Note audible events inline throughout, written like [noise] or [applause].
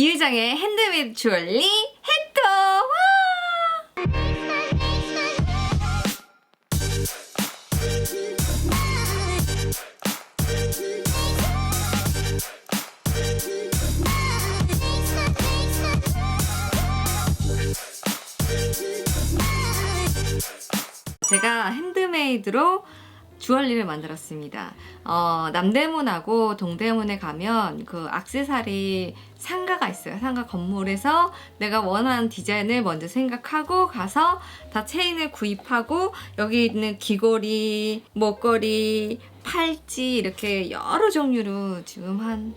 이유정의 핸드메이드 주얼리 햇도 와! 제가 핸드메이드로 주얼리를 만들었습니다. 어, 남대문하고 동대문에 가면 그 악세사리 상가가 있어요. 상가 건물에서 내가 원하는 디자인을 먼저 생각하고 가서 다 체인을 구입하고 여기 있는 귀걸이, 목걸이, 팔찌 이렇게 여러 종류로 지금 한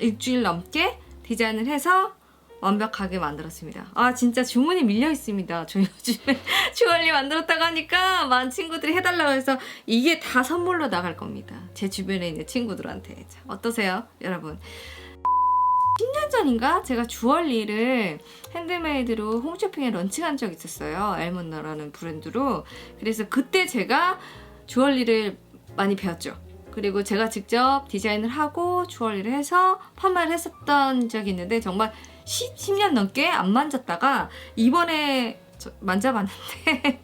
일주일 넘게 디자인을 해서 완벽하게 만들었습니다. 아 진짜 주문이 밀려 있습니다. 저 요즘에 [laughs] 주얼리 만들었다고 하니까 많은 친구들이 해달라고 해서 이게 다 선물로 나갈 겁니다. 제 주변에 있는 친구들한테 자, 어떠세요, 여러분? 10년 전인가 제가 주얼리를 핸드메이드로 홈쇼핑에 런칭한 적이 있었어요. 엘문너라는 브랜드로. 그래서 그때 제가 주얼리를 많이 배웠죠. 그리고 제가 직접 디자인을 하고 주얼리를 해서 판매를 했었던 적이 있는데 정말 10, 10년 넘게 안 만졌다가 이번에 저- 만져봤는데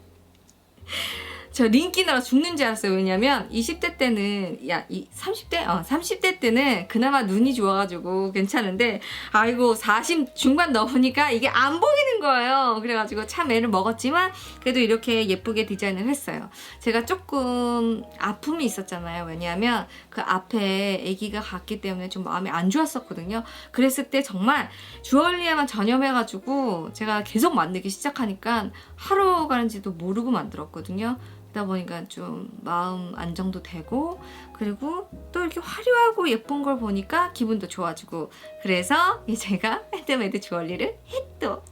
[laughs] 저 링기너라 죽는 줄 알았어요. 왜냐면 20대 때는 야, 이 30대? 어, 30대 때는 그나마 눈이 좋아 가지고 괜찮은데 아이고 40 중반 넘으니까 이게 안 보이는 거예요. 그래 가지고 참 애를 먹었지만 그래도 이렇게 예쁘게 디자인을 했어요. 제가 조금 아픔이 있었잖아요. 왜냐하면 그 앞에 아기가 갔기 때문에 좀 마음이 안 좋았었거든요. 그랬을 때 정말 주얼리에만 전념해 가지고 제가 계속 만들기 시작하니까 하루 가는지도 모르고 만들었거든요. 그러다 보니까 좀 마음 안정도 되고 그리고 또 이렇게 화려하고 예쁜 걸 보니까 기분도 좋아지고. 그래서 이 제가 [laughs] 핸드메이드 주얼리를 했또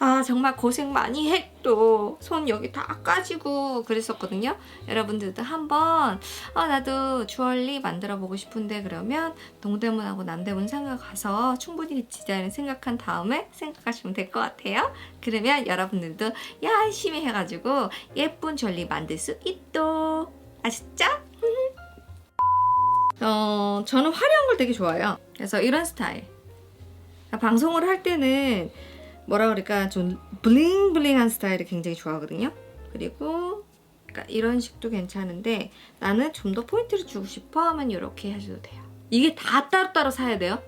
아 정말 고생 많이 했또 손 여기 다 까지고 그랬었거든요. 여러분들도 한번 아 나도 주얼리 만들어 보고 싶은데 그러면 동대문하고 남대문 상가 가서 충분히 디자인을 생각한 다음에 생각하시면 될 것 같아요. 그러면 여러분들도 열심히 해가지고 예쁜 주얼리 만들 수 있도 아셨죠? [laughs] 어 저는 화려한 걸 되게 좋아해요. 그래서 이런 스타일. 방송을 할 때는 뭐라 그럴까 좀 블링블링한 스타일을 굉장히 좋아하거든요. 그리고 그러니까 이런 식도 괜찮은데 나는 좀 더 포인트를 주고 싶어 하면 이렇게 하셔도 돼요. 이게 다 따로따로 사야 돼요.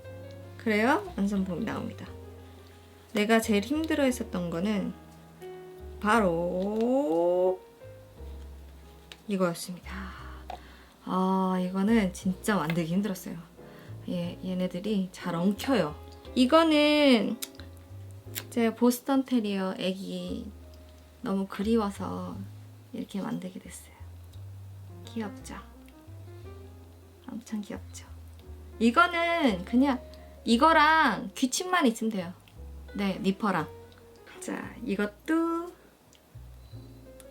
그래야 완성품이 나옵니다. 내가 제일 힘들어 했었던 거는 바로 이거였습니다. 아 이거는 진짜 만들기 힘들었어요. 얘, 얘네들이 잘 엉켜요. 이거는 제가 보스턴 테리어 애기 너무 그리워서 이렇게 만들게 됐어요. 귀엽죠? 엄청 귀엽죠? 이거는 그냥 이거랑 귀침만 있으면 돼요. 네, 니퍼랑. 자, 이것도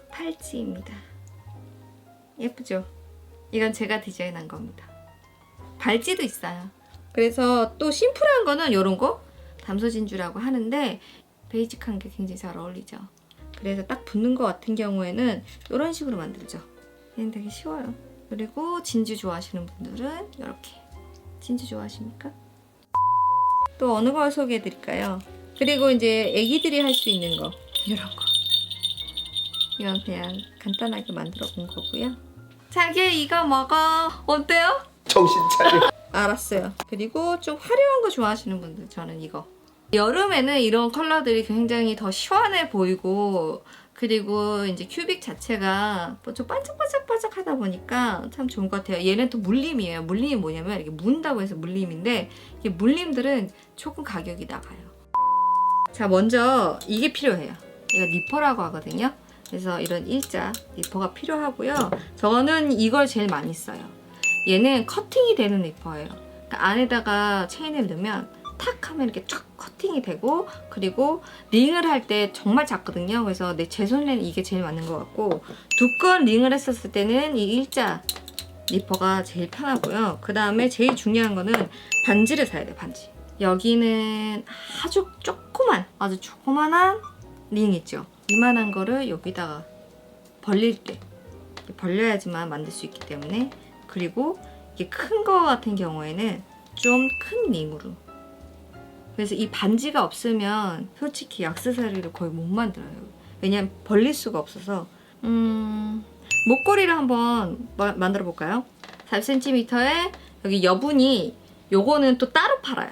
팔찌입니다. 예쁘죠? 이건 제가 디자인한 겁니다. 발찌도 있어요. 그래서 또 심플한 거는 이런 거 담소 진주라고 하는데 베이직한 게 굉장히 잘 어울리죠. 그래서 딱 붙는 것 같은 경우에는 이런 식으로 만들죠. 얘는 되게 쉬워요. 그리고 진주 좋아하시는 분들은 이렇게 진주 좋아하십니까? 또 어느 걸 소개해 드릴까요? 그리고 이제 애기들이 할 수 있는 거 이런 거 이건 그냥 간단하게 만들어 본 거고요. 자기 이거 먹어 어때요? 정신 차려. 알았어요. 그리고 좀 화려한 거 좋아하시는 분들 저는 이거. 여름에는 이런 컬러들이 굉장히 더 시원해 보이고 그리고 이제 큐빅 자체가 뭐좀 반짝반짝반짝 하다 보니까 참 좋은 것 같아요. 얘는 또 물림이에요. 물림이 뭐냐면 이렇게 문다고 해서 물림인데 이게 물림들은 조금 가격이 나가요. 자 먼저 이게 필요해요. 이거 니퍼라고 하거든요. 그래서 이런 일자 니퍼가 필요하고요. 저는 이걸 제일 많이 써요. 얘는 커팅이 되는 니퍼예요. 그러니까 안에다가 체인을 넣으면 탁 하면 이렇게 쫙 커팅이 되고 그리고 링을 할 때 정말 작거든요. 그래서 내 제 손에는 이게 제일 맞는 것 같고 두꺼운 링을 했었을 때는 이 일자 니퍼가 제일 편하고요. 그 다음에 제일 중요한 거는 반지를 사야 돼요. 반지. 여기는 아주 조그만 아주 조그만한 링 있죠. 이만한 거를 여기다가 벌릴 때 벌려야지만 만들 수 있기 때문에 그리고 이게 큰 거 같은 경우에는 좀 큰 링으로. 그래서 이 반지가 없으면 솔직히 액세서리를 거의 못 만들어요. 왜냐면 벌릴 수가 없어서. 음, 목걸이를 한번 마- 만들어 볼까요? 4cm에 여기 여분이 요거는 또 따로 팔아요.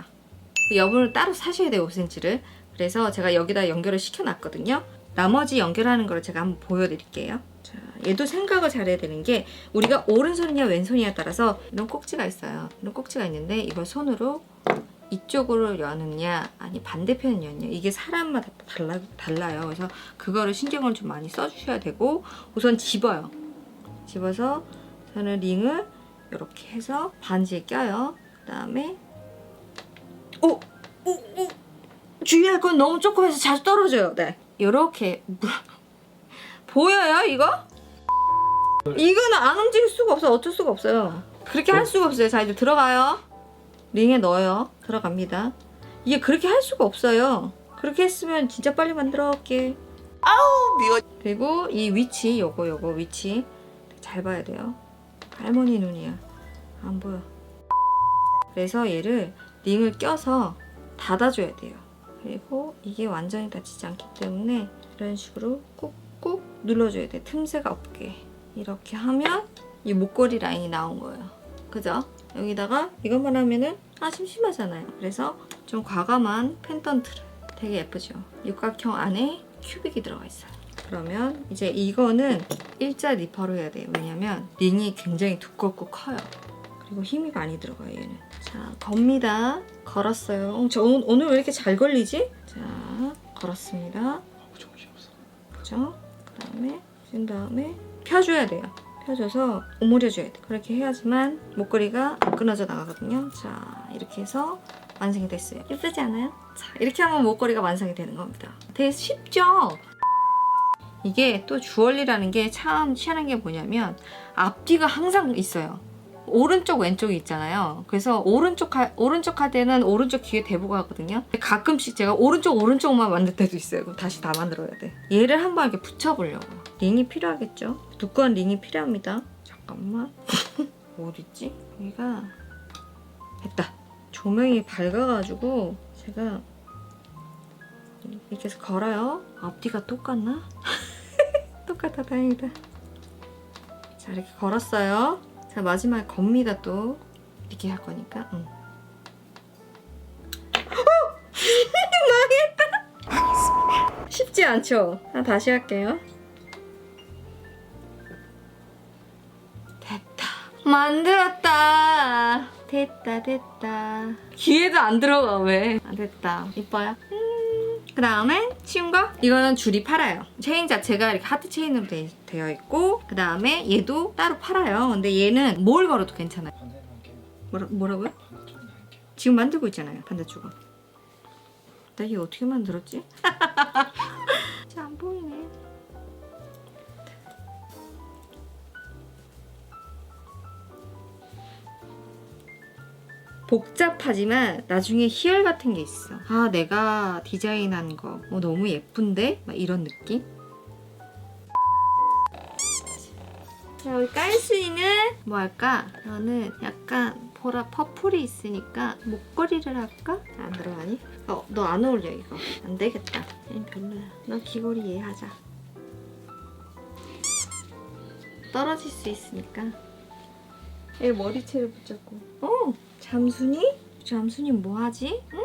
그 여분을 따로 사셔야 돼요, 5cm를. 그래서 제가 여기다 연결을 시켜놨거든요. 나머지 연결하는 걸 제가 한번 보여드릴게요. 자, 얘도 생각을 잘해야 되는 게 우리가 오른손이냐 왼손이냐에 따라서 이런 꼭지가 있어요. 이런 꼭지가 있는데 이걸 손으로 이쪽으로 여느냐 아니 반대편을 여느냐 이게 사람마다 달라, 달라요. 그래서 그거를 신경을 좀 많이 써주셔야 되고 우선 집어요. 집어서 저는 링을 이렇게 해서 반지에 껴요. 그 다음에 오! 오! 오! 주의할 건 너무 조금 해서 자주 떨어져요. 네. 이렇게 [laughs] 보여요 이거? 이거는 안 움직일 수가 없어. 어쩔 수가 없어요. 그렇게 할 수가 없어요. 자 이제 들어가요. 링에 넣어요. 들어갑니다. 이게 그렇게 할 수가 없어요. 그렇게 했으면 진짜 빨리 만들어 올게. 미워. 그리고 이 위치 요거 요거 위치 잘 봐야 돼요. 할머니 눈이야. 안 보여. 그래서 얘를 링을 껴서 닫아줘야 돼요. 그리고 이게 완전히 닫히지 않기 때문에 이런 식으로 꾹꾹 눌러줘야 돼. 틈새가 없게. 이렇게 하면 이 목걸이 라인이 나온 거예요. 그죠? 여기다가 이것만 하면은 아 심심하잖아요. 그래서 좀 과감한 펜던트를 되게 예쁘죠? 육각형 안에 큐빅이 들어가 있어요. 그러면 이제 이거는 일자 리퍼로 해야 돼요. 왜냐면 링이 굉장히 두껍고 커요. 그리고 힘이 많이 들어가요, 얘는. 자, 겁니다. 걸었어요. 어, 저 오늘, 왜 이렇게 잘 걸리지? 자, 걸었습니다. 정신없어. 그죠? 그 다음에, 준 다음에 펴줘야 돼요. 펴줘서 오므려줘야 돼. 그렇게 해야지만 목걸이가 안 끊어져 나가거든요. 자, 이렇게 해서 완성이 됐어요. 예쁘지 않아요? 자, 이렇게 하면 목걸이가 완성이 되는 겁니다. 되게 쉽죠? 이게 또 주얼리라는 게 참 희한한 게 뭐냐면 앞뒤가 항상 있어요. 오른쪽 왼쪽이 있잖아요. 그래서 오른쪽 카, 오른쪽 카드에는 오른쪽 귀에 대보가 하거든요. 가끔씩 제가 오른쪽 오른쪽만 만들 때도 있어요. 그럼 다시 다 만들어야 돼. 얘를 한번 이렇게 붙여보려고. 링이 필요하겠죠? 두꺼운 링이 필요합니다. 잠깐만. [laughs] 어딨지? 여기가 됐다. 조명이 밝아가지고 제가 이렇게 해서 걸어요. 앞뒤가 똑같나? [laughs] 똑같아 다행이다. 자 이렇게 걸었어요. 자 마지막에 겁니다 또 이렇게 할 거니까. 응. [laughs] 망했다. 쉽지 않죠? 자, 다시 할게요. 만들었다. 됐다 됐다. 귀에도 안 들어가 왜? 아, 됐다. 이뻐요? 그 다음에 치운 거? 이거는 줄이 팔아요. 체인 자체가 이렇게 하트 체인으로 되, 되어 있고 그 다음에 얘도 따로 팔아요. 근데 얘는 뭘 걸어도 괜찮아요. 뭐라, 뭐라고요? 지금 만들고 있잖아요. 반대쪽은. 나 이게 어떻게 만들었지? [laughs] 복잡하지만 나중에 희열 같은 게 있어. 아, 내가 디자인한 거 어, 너무 예쁜데? 막 이런 느낌? 자, 우리 깔순이는 뭐 할까? 저는 약간 보라 퍼플이 있으니까 목걸이를 할까? 안 들어가니? 어, 너 안 어울려 이거. 안 되겠다. 얘 별로야. 너 귀걸이 얘 하자. 떨어질 수 있으니까. 얘 머리채를 붙잡고. 어, 잠순이? 잠순이 뭐 하지? 응?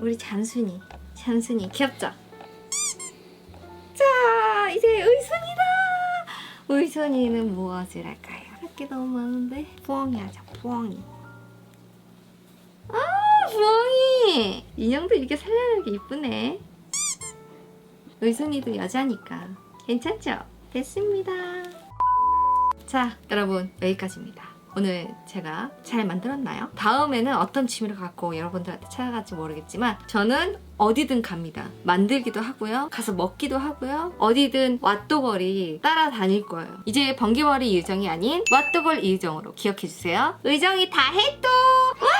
우리 잠순이. 잠순이 귀엽죠? 자, 이제 의순이다. 의순이는 무엇을 할까요? 할 게 너무 많은데 부엉이 하자. 부엉이. 아, 부엉이. 인형도 이렇게 살려는 게 이쁘네. 의순이도 여자니까 괜찮죠? 됐습니다. 자, 여러분 여기까지입니다. 오늘 제가 잘 만들었나요? 다음에는 어떤 취미를 갖고 여러분들한테 찾아갈지 모르겠지만 저는 어디든 갑니다. 만들기도 하고요. 가서 먹기도 하고요. 어디든 왓도벌이 따라다닐 거예요. 이제 번개벌이 유정이 아닌 왓도벌 이유정으로 기억해주세요. 의정이 다 해도 와!